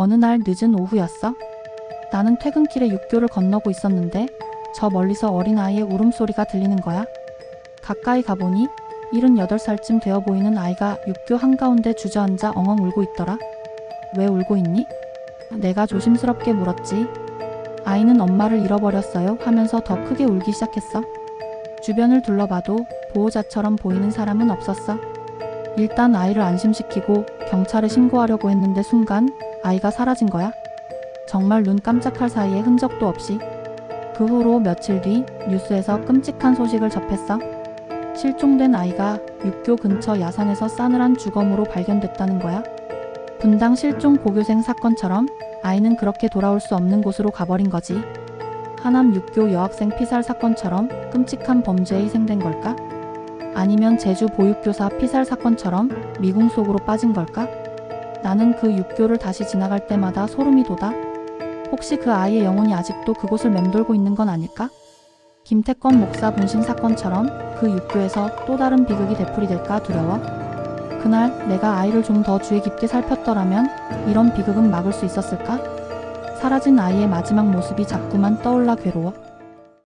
어느 날 늦은 오후였어. 나는 퇴근길에 육교를 건너고 있었는데 저 멀리서 어린아이의 울음소리가 들리는 거야. 가까이 가보니 78살쯤 되어 보이는 아이가 육교 한가운데 주저앉아 엉엉 울고 있더라. 왜 울고 있니? 내가 조심스럽게 물었지. 아이는 엄마를 잃어버렸어요 하면서 더 크게 울기 시작했어. 주변을 둘러봐도 보호자처럼 보이는 사람은 없었어. 일단 아이를 안심시키고 경찰에 신고하려고 했는데 순간 아이가 사라진 거야. 정말 눈 깜짝할 사이에 흔적도 없이. 그 후로 며칠 뒤 뉴스에서 끔찍한 소식을 접했어. 실종된 아이가 육교 근처 야산에서 싸늘한 주검으로 발견됐다는 거야. 분당 실종 고교생 사건처럼 아이는 그렇게 돌아올 수 없는 곳으로 가버린 거지. 하남 육교 여학생 피살 사건처럼 끔찍한 범죄에 희생된 걸까? 아니면 제주 보육교사 피살 사건처럼 미궁 속으로 빠진 걸까? 나는 그 육교를 다시 지나갈 때마다 소름이 돋아. 혹시 그 아이의 영혼이 아직도 그곳을 맴돌고 있는 건 아닐까? 김태권 목사 분신 사건처럼 그 육교에서 또 다른 비극이 되풀이될까 두려워. 그날 내가 아이를 좀 더 주의 깊게 살폈더라면 이런 비극은 막을 수 있었을까? 사라진 아이의 마지막 모습이 자꾸만 떠올라 괴로워.